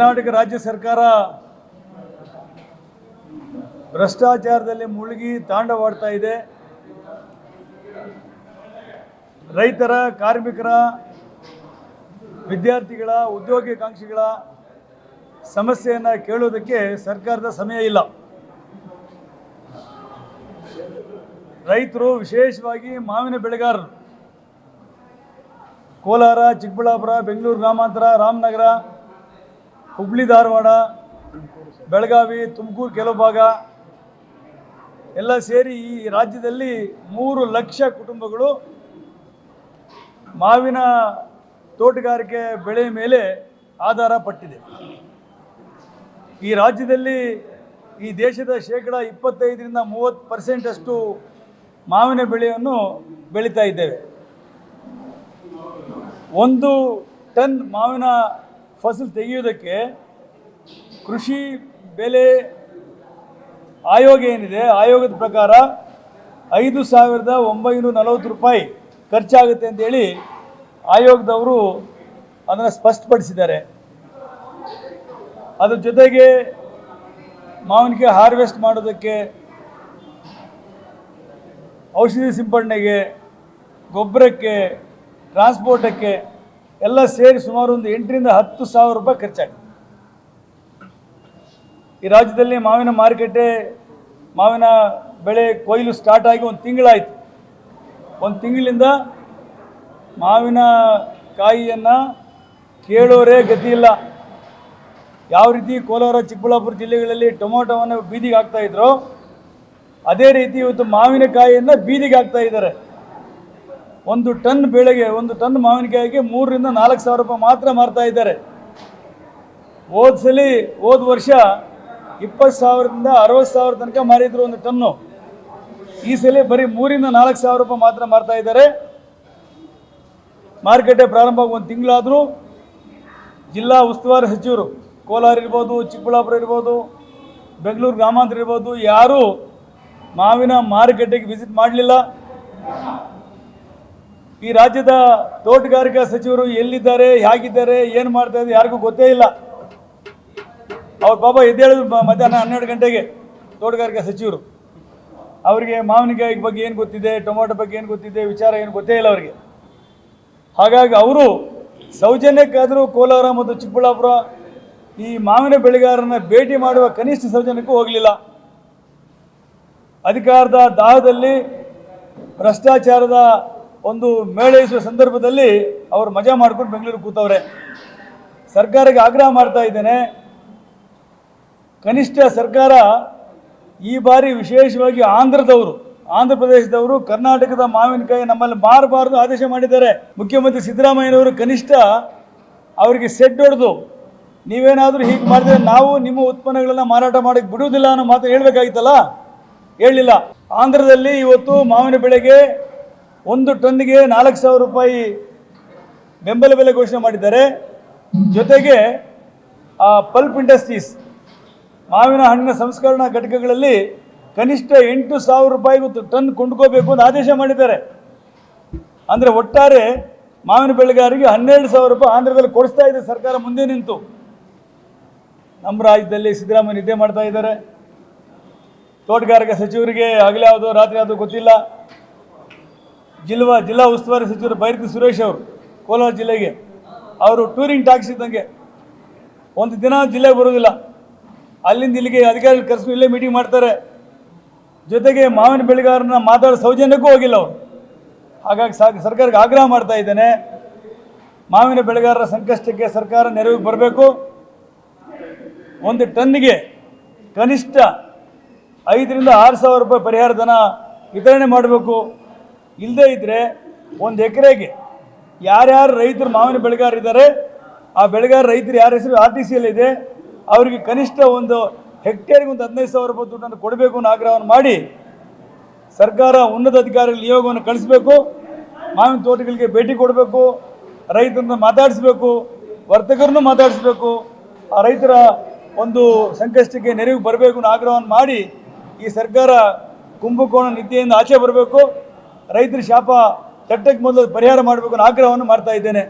ಕರ್ನಾಟಕ ರಾಜ್ಯ ಸರ್ಕಾರ ಭ್ರಷ್ಟಾಚಾರದಲ್ಲಿ ಮುಳುಗಿ ತಾಂಡವಾಡ್ತಾ ಇದೆ. ರೈತರ, ಕಾರ್ಮಿಕರ, ವಿದ್ಯಾರ್ಥಿಗಳ, ಉದ್ಯೋಗಾಕಾಂಕ್ಷಿಗಳ ಸಮಸ್ಯೆಯನ್ನು ಕೇಳೋದಕ್ಕೆ ಸರ್ಕಾರದ ಸಮಯ ಇಲ್ಲ. ರೈತರು ವಿಶೇಷವಾಗಿ ಮಾವಿನ ಬೆಳೆಗಾರರು, ಕೋಲಾರ, ಚಿಕ್ಕಬಳ್ಳಾಪುರ, ಬೆಂಗಳೂರು, ಗ್ರಾಮಾಂತರ, ರಾಮನಗರ ಹುಬ್ಳಿ ಧಾರವಾಡ, ಬೆಳಗಾವಿ, ತುಮಕೂರು ಕೆಲವು ಭಾಗ ಎಲ್ಲ ಸೇರಿ ಈ ರಾಜ್ಯದಲ್ಲಿ ಮೂರು ಲಕ್ಷ ಕುಟುಂಬಗಳು ಮಾವಿನ ತೋಟಗಾರಿಕೆ ಬೆಳೆ ಮೇಲೆ ಆಧಾರ ಪಟ್ಟಿದೆ. ಈ ರಾಜ್ಯದಲ್ಲಿ ಈ ದೇಶದ ಶೇಕಡ ಇಪ್ಪತ್ತೈದರಿಂದ ಮೂವತ್ತು ಪರ್ಸೆಂಟಷ್ಟು ಮಾವಿನ ಬೆಳೆಯನ್ನು ಬೆಳೀತಾ ಇದ್ದೇವೆ. ಒಂದು ಟನ್ ಮಾವಿನ ಫಸಲು ತೆಗೆಯೋದಕ್ಕೆ ಕೃಷಿ ಬೆಲೆ ಆಯೋಗ ಏನಿದೆ? ಆಯೋಗದ ಪ್ರಕಾರ ಐದು ಸಾವಿರದ ಒಂಬೈನೂರ ನಲವತ್ತು ರೂಪಾಯಿ ಖರ್ಚಾಗುತ್ತೆ ಅಂತೇಳಿ ಆಯೋಗದವರು ಅದನ್ನು ಸ್ಪಷ್ಟಪಡಿಸಿದ್ದಾರೆ. ಅದ್ರ ಜೊತೆಗೆ ಮಾವಿನಕಾಯಿ ಹಾರ್ವೆಸ್ಟ್ ಮಾಡೋದಕ್ಕೆ ಔಷಧಿ ಸಿಂಪಡಣೆಗೆ, ಗೊಬ್ಬರಕ್ಕೆ ಟ್ರಾನ್ಸ್ಪೋರ್ಟಕ್ಕೆ ಎಲ್ಲ ಸೇರಿ ಸುಮಾರು ಒಂದು ಎಂಟರಿಂದ ಹತ್ತು ಸಾವಿರ ರೂಪಾಯಿ ಖರ್ಚಾಗುತ್ತೆ ಈ ರಾಜ್ಯದಲ್ಲಿ ಮಾವಿನ ಮಾರುಕಟ್ಟೆ, ಮಾವಿನ ಬೆಳೆ ಕೊಯ್ಲು ಸ್ಟಾರ್ಟ್ ಆಗಿ ಒಂದು ತಿಂಗಳಾಯಿತು. ಒಂದು ತಿಂಗಳಿಂದ ಮಾವಿನ ಕಾಯಿಯನ್ನು ಕೇಳೋರೇ ಗತಿ ಇಲ್ಲ. ಯಾವ ರೀತಿ ಕೋಲಾರ, ಚಿಕ್ಕಬಳ್ಳಾಪುರ ಜಿಲ್ಲೆಗಳಲ್ಲಿ ಟೊಮೊಟೊವನ್ನು ಬೀದಿಗೆ ಹಾಕ್ತಾ ಅದೇ ರೀತಿ ಇವತ್ತು ಮಾವಿನಕಾಯಿಯನ್ನು ಬೀದಿಗೆ ಹಾಕ್ತಾ ಇದ್ದಾರೆ. ಒಂದು ಟನ್ ಬೆಳೆಗೆ, ಒಂದು ಟನ್ ಮಾವಿನಕಾಯಿಗೆ ಮೂರರಿಂದ ನಾಲ್ಕು ಸಾವಿರ ರೂಪಾಯಿ ಮಾತ್ರ ಮಾರ್ತಾ ಇದ್ದಾರೆ. ಹೋದ ಸಲ, ಹೋದ ವರ್ಷ ಇಪ್ಪತ್ತು ಸಾವಿರದಿಂದ ಅರವತ್ತು ಸಾವಿರ ತನಕ ಮಾರಿದ್ರು ಒಂದು ಟನ್ನು. ಈ ಸಲ ಬರೀ ಮೂರಿಂದ ನಾಲ್ಕು ಸಾವಿರ ರೂಪಾಯಿ ಮಾತ್ರ ಮಾರ್ತಾ ಇದ್ದಾರೆ. ಮಾರುಕಟ್ಟೆ ಪ್ರಾರಂಭ ಒಂದು ತಿಂಗಳಾದರೂ ಜಿಲ್ಲಾ ಉಸ್ತುವಾರಿ ಸಚಿವರು, ಕೋಲಾರ ಇರ್ಬೋದು, ಚಿಕ್ಕಬಳ್ಳಾಪುರ ಇರ್ಬೋದು, ಬೆಂಗಳೂರು ಗ್ರಾಮಾಂತರ ಇರ್ಬೋದು, ಯಾರೂ ಮಾವಿನ ಮಾರುಕಟ್ಟೆಗೆ ವಿಸಿಟ್ ಮಾಡಲಿಲ್ಲ. ಈ ರಾಜ್ಯದ ತೋಟಗಾರಿಕಾ ಸಚಿವರು ಎಲ್ಲಿದ್ದಾರೆ, ಹೇಗಿದ್ದಾರೆ, ಏನು ಮಾಡ್ತಾ ಇದ್ದಾರೆ ಯಾರಿಗೂ ಗೊತ್ತೇ ಇಲ್ಲ. ಅವ್ರ ಪಾಪ ಎದ್ದೇಳಿದ್ರು ಮಧ್ಯಾಹ್ನ ಹನ್ನೆರಡು ಗಂಟೆಗೆ ತೋಟಗಾರಿಕಾ ಸಚಿವರು. ಅವರಿಗೆ ಮಾವಿನಕಾಯಿ ಬಗ್ಗೆ ಏನು ಗೊತ್ತಿದೆ, ಟೊಮೊಟೊ ಬಗ್ಗೆ ಏನು ಗೊತ್ತಿದೆ, ವಿಚಾರ ಏನು ಗೊತ್ತೇ ಇಲ್ಲ ಅವರಿಗೆ. ಹಾಗಾಗಿ ಅವರು ಸೌಜನ್ಯಕ್ಕಾದರೂ ಕೋಲಾರ ಮತ್ತು ಚಿಕ್ಕಬಳ್ಳಾಪುರ ಈ ಮಾವಿನ ಬೆಳೆಗಾರರನ್ನ ಭೇಟಿ ಮಾಡುವ ಕನಿಷ್ಠ ಸೌಜನ್ಯಕ್ಕೂ ಹೋಗಲಿಲ್ಲ. ಅಧಿಕಾರದ ದಾಹದಲ್ಲಿ ಭ್ರಷ್ಟಾಚಾರದ ಒಂದು ಮೇಳೈಸುವ ಸಂದರ್ಭದಲ್ಲಿ ಅವರು ಮಜಾ ಮಾಡ್ಕೊಂಡು ಬೆಂಗಳೂರು ಕೂತವ್ರೆ. ಸರ್ಕಾರಕ್ಕೆ ಆಗ್ರಹ ಮಾಡ್ತಾ ಇದ್ದೇನೆ. ಕನಿಷ್ಠ ಸರ್ಕಾರ ಈ ಬಾರಿ ವಿಶೇಷವಾಗಿ ಆಂಧ್ರದವರು ಆಂಧ್ರ ಪ್ರದೇಶದವರು ಕರ್ನಾಟಕದ ಮಾವಿನಕಾಯಿ ನಮ್ಮಲ್ಲಿ ಮಾರಬಾರದು ಆದೇಶ ಮಾಡಿದ್ದಾರೆ. ಮುಖ್ಯಮಂತ್ರಿ ಸಿದ್ದರಾಮಯ್ಯನವರು ಕನಿಷ್ಠ ಅವರಿಗೆ ಸೆಡ್ ಹೊಡೆದು, ನೀವೇನಾದರೂ ಹೀಗೆ ಮಾಡಿದ್ರೆ ನಾವು ನಿಮ್ಮ ಉತ್ಪನ್ನಗಳನ್ನು ಮಾರಾಟ ಮಾಡಕ್ಕೆ ಬಿಡುವುದಿಲ್ಲ ಅನ್ನೋ ಮಾತು ಹೇಳಬೇಕಾಗಿತ್ತಲ್ಲ? ಹೇಳಲಿಲ್ಲ. ಆಂಧ್ರದಲ್ಲಿ ಇವತ್ತು ಮಾವಿನ ಬೆಳೆಗೆ ಒಂದು ಟನ್ಗೆ ನಾಲ್ಕು ಸಾವಿರ ರೂಪಾಯಿ ಬೆಂಬಲ ಬೆಲೆ ಘೋಷಣೆ ಮಾಡಿದ್ದಾರೆ. ಜೊತೆಗೆ ಆ ಪಲ್ಪ್ ಇಂಡಸ್ಟ್ರೀಸ್ ಮಾವಿನ ಹಣ್ಣಿನ ಸಂಸ್ಕರಣಾ ಘಟಕಗಳಲ್ಲಿ ಕನಿಷ್ಠ ಎಂಟು ಸಾವಿರ ರೂಪಾಯಿಗೂ ಟನ್ ಕೊಂಡ್ಕೋಬೇಕು ಅಂತ ಆದೇಶ ಮಾಡಿದ್ದಾರೆ. ಅಂದರೆ ಒಟ್ಟಾರೆ ಮಾವಿನ ಬೆಳೆಗಾರರಿಗೆ ಹನ್ನೆರಡು ಸಾವಿರ ರೂಪಾಯಿ ಆಂಧ್ರದಲ್ಲಿ ಕೊಡಿಸ್ತಾ ಇದೆ ಸರ್ಕಾರ ಮುಂದೆ ನಿಂತು. ನಮ್ಮ ರಾಜ್ಯದಲ್ಲಿ ಸಿದ್ದರಾಮಯ್ಯ ನಿದ್ದೆ ಮಾಡ್ತಾ ಇದ್ದಾರೆ. ತೋಟಗಾರಿಕೆ ಸಚಿವರಿಗೆ ಆಗಲೇ ಯಾವುದೋ ರಾತ್ರಿ ಯಾವುದೋ ಗೊತ್ತಿಲ್ಲ. ಜಿಲ್ವಾ ಜಿಲ್ಲಾ ಉಸ್ತುವಾರಿ ಸಚಿವರು ಬೈರತಿ ಸುರೇಶ್ ಅವರು ಕೋಲಾರ ಜಿಲ್ಲೆಗೆ ಅವರು ಟೂರಿಂಗ್ ಟ್ಯಾಕ್ಸ್ ಇದ್ದಂಗೆ ಒಂದು ದಿನ ಜಿಲ್ಲೆಗೆ ಬರೋದಿಲ್ಲ ಅಲ್ಲಿಂದ ಇಲ್ಲಿಗೆ ಅಧಿಕಾರಿಗಳು ಕರೆಸಿ ಇಲ್ಲೇ ಮೀಟಿಂಗ್ ಮಾಡ್ತಾರೆ. ಜೊತೆಗೆ ಮಾವಿನ ಬೆಳೆಗಾರನ ಮಾತಾಡೋ ಸೌಜನ್ಯಕ್ಕೂ ಹೋಗಿಲ್ಲ ಅವರು. ಹಾಗಾಗಿ ಸಾ ಸರ್ಕಾರಕ್ಕೆ ಆಗ್ರಹ ಮಾಡ್ತಾ ಇದ್ದೇನೆ. ಮಾವಿನ ಬೆಳೆಗಾರರ ಸಂಕಷ್ಟಕ್ಕೆ ಸರ್ಕಾರ ನೆರವಿಗೆ ಬರಬೇಕು. ಒಂದು ಟನ್ಗೆ ಕನಿಷ್ಠ ಐದರಿಂದ ಆರು ಸಾವಿರ ರೂಪಾಯಿ ಪರಿಹಾರ ಧನ ವಿತರಣೆ ಮಾಡಬೇಕು. ಇಲ್ಲದೇ ಇದ್ದರೆ ಒಂದು ಎಕರೆಗೆ ಯಾರ್ಯಾರು ರೈತರು ಮಾವಿನ ಬೆಳೆಗಾರರಿದ್ದಾರೆ ಆ ಬೆಳೆಗಾರ ರೈತರು ಯಾರ ಹೆಸರು ಆರ್ ಟಿ ಸಿಯಲ್ಲಿದೆ ಅವರಿಗೆ ಕನಿಷ್ಠ ಒಂದು ಹೆಕ್ಟೇರ್ಗೆ ಒಂದು ಹದಿನೈದು ಸಾವಿರ ರೂಪಾಯಿ ದುಡ್ಡನ್ನು ಕೊಡಬೇಕು ಅನ್ನೋ ಆಗ್ರಹವನ್ನು ಮಾಡಿ ಸರ್ಕಾರ ಉನ್ನತ ಅಧಿಕಾರಿಗಳ ನಿಯೋಗವನ್ನು ಕಳಿಸಬೇಕು, ಮಾವಿನ ತೋಟಗಳಿಗೆ ಭೇಟಿ ಕೊಡಬೇಕು, ರೈತರನ್ನ ಮಾತಾಡಿಸ್ಬೇಕು, ವರ್ತಕರನ್ನು ಮಾತಾಡಿಸ್ಬೇಕು, ಆ ರೈತರ ಒಂದು ಸಂಕಷ್ಟಕ್ಕೆ ನೆರವಿಗೆ ಬರಬೇಕು ಅನ್ನೋ ಆಗ್ರಹವನ್ನು ಮಾಡಿ ಈ ಸರ್ಕಾರ ಕುಂಭಕೋಣ ನಿದ್ದೆಯಿಂದ ಆಚೆ ಬರಬೇಕು. ರೈತರ ಶಾಪ ತಟ್ಟಕ್ಕೆ ಮೊದಲು ಪರಿಹಾರ ಮಾಡಬೇಕು ಅನ್ನೋ ಆಗ್ರಹವನ್ನು ಮಾಡ್ತಾ ಇದ್ದೇನೆ.